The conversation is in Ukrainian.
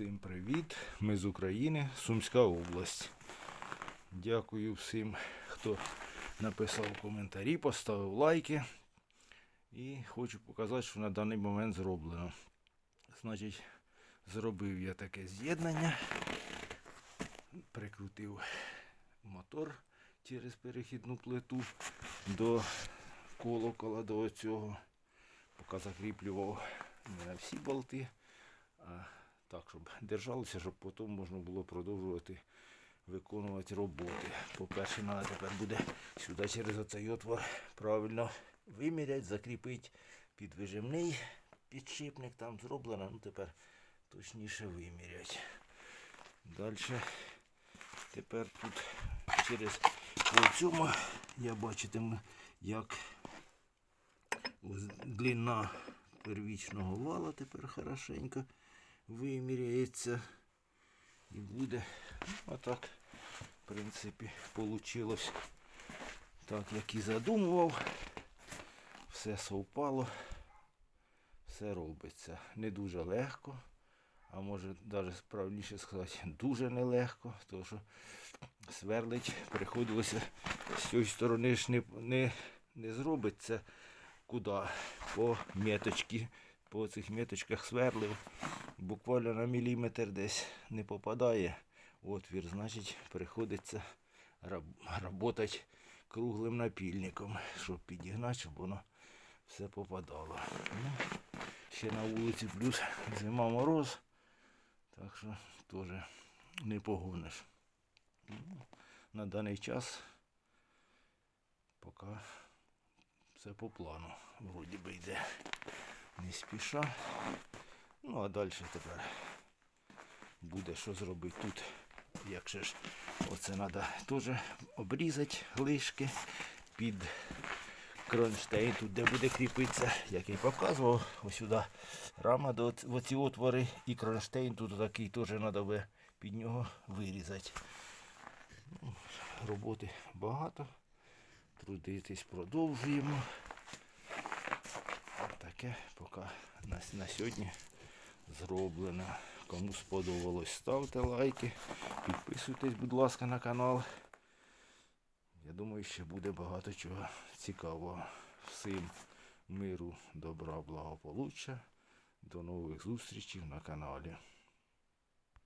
Всім привіт! Ми з України, Сумська область. Дякую всім, хто написав коментарі, поставив лайки. І хочу показати, що на даний момент зроблено. Значить, зробив я таке з'єднання, прикрутив мотор через перехідну плиту до колокола до цього. Поки закріплював не на всі болти, а так, щоб держалося, щоб потім можна було продовжувати виконувати роботи. По-перше, треба тепер буде сюди через оцей отвор правильно виміряти, закріпити під вижимний підшипник, там зроблено, ну тепер точніше виміряти. Далі тепер тут через цьому я бачитиму, як длина первічного вала тепер хорошенько виміряється. І буде отак, в принципі, вийшло так, як і задумував. Все совпало, все робиться. Не дуже легко, а може навіть правильніше сказати, дуже нелегко, тому що сверлить приходилося з цієї сторони ж не, не, не зробиться куди. По меточці, по цих меточках сверлив. Буквально на міліметр десь не попадає отвір, значить приходиться працювати круглим напільником, щоб підігнати, щоб воно все попадало. Ну, ще на вулиці плюс зима мороз, так що теж не погониш. Ну, на даний час поки все по плану. Вроді би йде не спіша. Ну а далі тепер буде що зробити тут. Якщо ж оце треба теж обрізати лишки під кронштейн, тут де буде кріпитися, як я показував, ось сюди рама до оці отвори і кронштейн тут такий теж треба під нього вирізати. Ну, Роботи багато. Трудитись продовжуємо. Таке поки на, на сьогодні зроблено. Кому сподобалось, ставте лайки, підписуйтесь, будь ласка, на канал. Я думаю, ще буде багато чого цікавого. Всім миру, добра, благополуччя. До нових зустрічей на каналі.